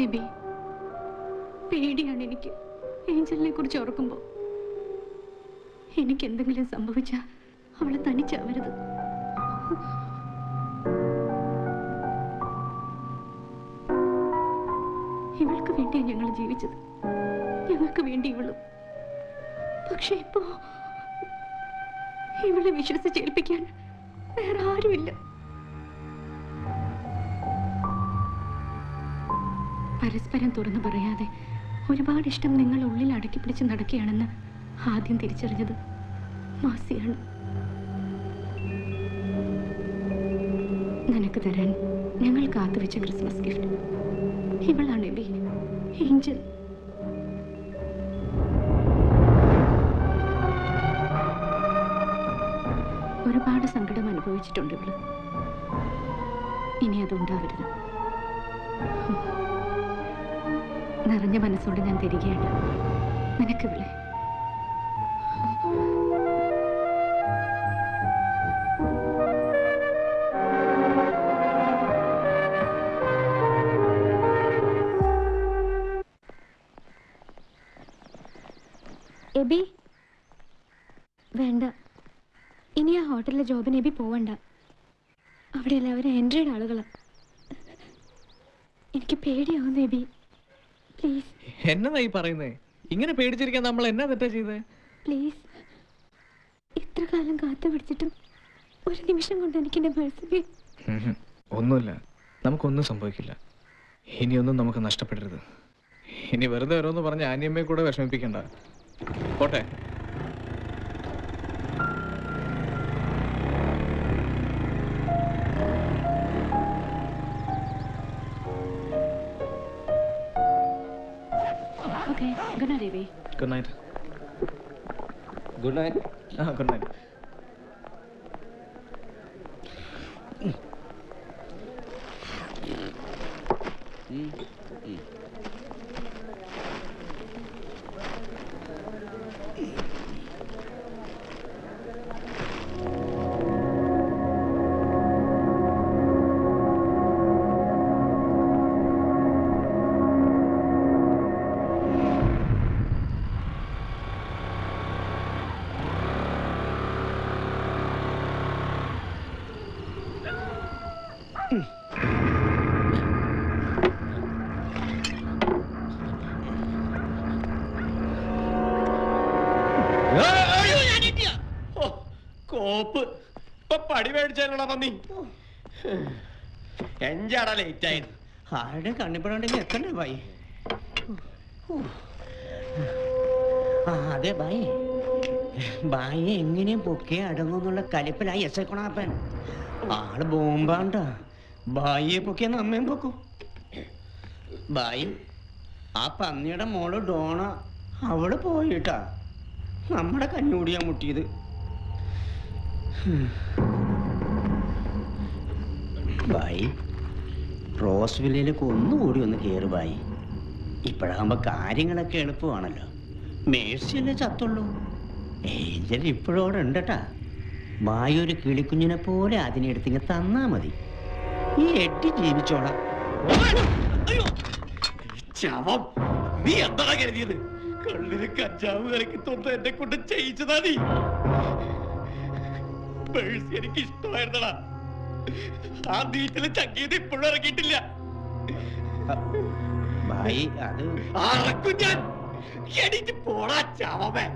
AB പേടിയാണ് എനിക്ക്. ഏഞ്ചലിനെ കുറിച്ച് ഓർക്കുമ്പോൾ എനിക്ക് എന്തെങ്കിലും സംഭവിച്ച അവളെ തനിച്ചാവരുത്. ഇവൾക്ക് വേണ്ടിയാണ് ഞങ്ങൾ ജീവിച്ചത്. ഞങ്ങൾക്ക് വേണ്ടി ഇവളും. പക്ഷെ ഇപ്പോ ഇവളെ വിശ്വസിച്ചേൽപ്പിക്കാൻ വേറെ ആരുമില്ല. പരസ്പരം തുറന്നു പറയാതെ ഒരുപാട് ഇഷ്ടം നിങ്ങൾ ഉള്ളിൽ അടക്കി പിടിച്ച് നടക്കുകയാണെന്ന് ആദ്യം തിരിച്ചറിഞ്ഞത് മാസിയാണ്. നിനക്ക് തരാൻ ഞങ്ങൾ കാത്തുവെച്ച ക്രിസ്മസ് ഗിഫ്റ്റ്. ഇവളാണ് എബി ഏഞ്ചൽ. ഒരുപാട് സങ്കടം അനുഭവിച്ചിട്ടുണ്ട് ഇവൾ. ഇനി അതുണ്ടാവരുത്. നിറഞ്ഞ മനസ്സോടെ ഞാൻ തിരികെയാണ്. നിനക്ക് വിളി എബി? വേണ്ട. ഇനി ആ ഹോട്ടലിലെ ജോബിന് എബി പോവണ്ട. അവിടെ എല്ലാവരും എന്റെ ആളുകളാണ് എനിക്ക് പേടിയാവുന്നു എബി. പ്ലീസ് എന്നതാ ഈ പറയുന്നേ? ഇങ്ങനെ പേടിച്ചിരിക്കാൻ നമ്മൾ എന്നാ തെറ്റാ ചെയ്തേ? പ്ലീസ് ഇത്ര കാലം കാത്തു പിടിച്ചിട്ടും ഒരു നിമിഷം കൊണ്ട് എനിക്ക് എന്റെ മനസ്സിൽ. ഒന്നുമില്ല. നമുക്കൊന്നും സംഭവിക്കില്ല. ഇനിയൊന്നും നമുക്ക് നഷ്ടപ്പെടരുത്. ഇനി വെറുതെ ഓരോന്ന് പറഞ്ഞ് ആനിയമ്മയെ കൂടെ വിഷമിപ്പിക്കണ്ട. പോട്ടെ. Okay. Good night, Avi. Good night. Good night. Ah, good night. Mm. കോപ്പ്. ഇപ്പൊ പടി മേടിച്ചാലുള്ള പന്നി എഞ്ചാടാ ലേറ്റ് ആയത്. ആരുടെ കണ്ണിപ്പെടാണ്ടെങ്കിൽ എത്ര ബായി ആ അതെ ബായി ബായി എങ്ങനെയും പൊക്കിയെ അടങ്ങുന്നുള്ള കലിപ്പിലായി എസ് കൊണാപ്പൻ. ആൾ ബോംബാണ്ട. ബായിയെ പൊക്കിയ അമ്മയും പൊക്കും. ബായി ആ പന്നിയുടെ മോൾ ഡോണ അവൾ പോയിട്ടാ. നമ്മുടെ കഞ്ഞൂടിയാ മുട്ടിയത്. ബായി റോസ്വില്ലിലേക്ക് ഒന്നുകൂടി ഒന്ന് കയറി ബായി. ഇപ്പോഴാകുമ്പോൾ കാര്യങ്ങളൊക്കെ എളുപ്പമാണല്ലോ. മേഴ്സിയല്ലേ ചത്തുള്ളൂ. ഏഞ്ചൽ ഇപ്പോഴോടെ ഉണ്ടട്ടാ. ബായി ഒരു കിളിക്കുഞ്ഞിനെ പോലെ അതിനെ എടുത്തിങ്ങ് തന്നാ മതി. ഈ എട്ടി ജീവിച്ചോളാം. ശവം നീ എന്താ കരുതിയത്? കള്ളിന് കഞ്ചാവ് കലക്കി തൊന്ന് എന്നെ കൊണ്ട് ചെയ്യിച്ചതാ നീ. പേഴ്സ് എനിക്ക് ഇഷ്ടമായിരുന്നടാ ആ വീട്ടിലെ ചക്കിയത് ഇപ്പോഴും ഇറങ്ങിയിട്ടില്ല. ഭായി അത് അറക്കും ഞാൻ എണീറ്റ് പോടാ ചാവമേ.